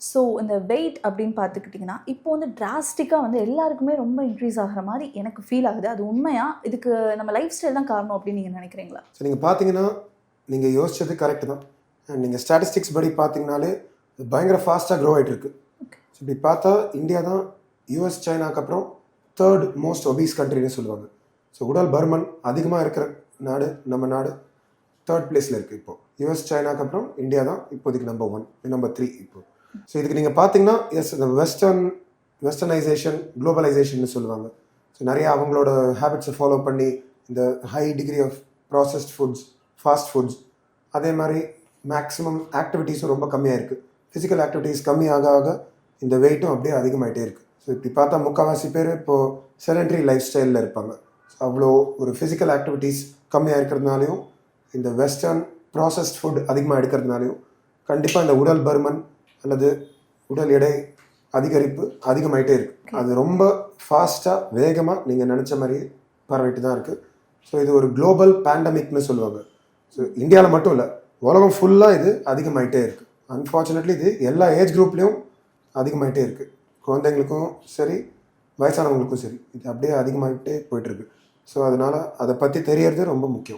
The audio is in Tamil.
ஸோ இந்த வெயிட் அப்படின்னு பார்த்துக்கிட்டிங்கன்னா இப்போ வந்து டிராஸ்டிக்காக வந்து எல்லாருக்குமே ரொம்ப இன்க்ரீஸ் ஆகிற மாதிரி எனக்கு ஃபீல் ஆகுது. அது உண்மையா? இதுக்கு நம்ம லைஃப் ஸ்டைல் தான் காரணம் அப்படின்னு நீங்கள் நினைக்கிறீங்களா? ஸோ நீங்கள் பார்த்தீங்கன்னா நீங்கள் யோசிச்சது கரெக்டு தான். நீங்கள் ஸ்டாட்டிஸ்டிக்ஸ் படி பார்த்தீங்கனாலே பயங்கர ஃபாஸ்ட்டாக க்ரோ ஆகிட்டு இருக்கு. ஸோ இப்படி பார்த்தா இந்தியா தான் யூஎஸ் சைனாக்கு அப்புறம் தேர்ட் மோஸ்ட் ஒபீஸ் கண்ட்ரின்னு சொல்லுவாங்க. ஸோ உடல் பருமன் அதிகமாக இருக்கிற நாடு நம்ம நாடு தேர்ட் பிளேஸில் இருக்குது இப்போ. யூஎஸ் சைனாக்கு அப்புறம் இந்தியா தான் இப்போதைக்கு நம்பர் ஒன் நம்பர் த்ரீ இப்போ. ஸோ இதுக்கு நீங்கள் பார்த்தீங்கன்னா எஸ் இந்த வெஸ்டர்ன் வெஸ்டர்னைசேஷன் குளோபலைசேஷன் சொல்லுவாங்க. ஸோ நிறையா அவங்களோட ஹேபிட்ஸை ஃபாலோ பண்ணி இந்த high degree of processed foods fast foods அதே மாதிரி மேக்ஸிமம் ஆக்டிவிட்டீஸும் ரொம்ப கம்மியாக இருக்குது ஃபிசிக்கல் ஆக்டிவிட்டீஸ் கம்மி ஆக ஆக இந்த வெயிட்டும் அப்படியே அதிகமாகிட்டே இருக்குது ஸோ இப்படி பார்த்தா முக்கால்வாசி பேர் இப்போது செலண்டரி லைஃப் ஸ்டைலில் இருப்பாங்க. ஸோ அவ்வளோ ஒரு ஃபிசிக்கல் ஆக்டிவிட்டீஸ் கம்மியாக இருக்கிறதுனாலையும் இந்த வெஸ்டர்ன் ப்ராசஸ்ட் ஃபுட் அதிகமாக எடுக்கிறதுனாலையும் கண்டிப்பாக இந்த உடல் பருமன் அல்லது உடல் எடை அதிகரிப்பு அதிகமாயிட்டே இருக்கு. அது ரொம்ப ஃபாஸ்ட்டாக வேகமாக நீங்கள் நினச்ச மாதிரியே பரவிட்டு தான் இருக்குது ஸோ இது ஒரு குளோபல் பேண்டமிக்னு சொல்லுவாங்க. ஸோ இந்தியாவில் மட்டும் இல்லை உலகம் ஃபுல்லாக இது அதிகமாயிட்டே இருக்குது அன்ஃபார்ச்சுனேட்லி இது எல்லா ஏஜ் குரூப்லேயும் அதிகமாயிட்டே இருக்குது குழந்தைங்களுக்கும் சரி வயசானவங்களுக்கும் சரி இது அப்படியே அதிகமாகிட்டே போயிட்டுருக்கு ஸோ அதனால் அதை பற்றி தெரியறது ரொம்ப முக்கியம்.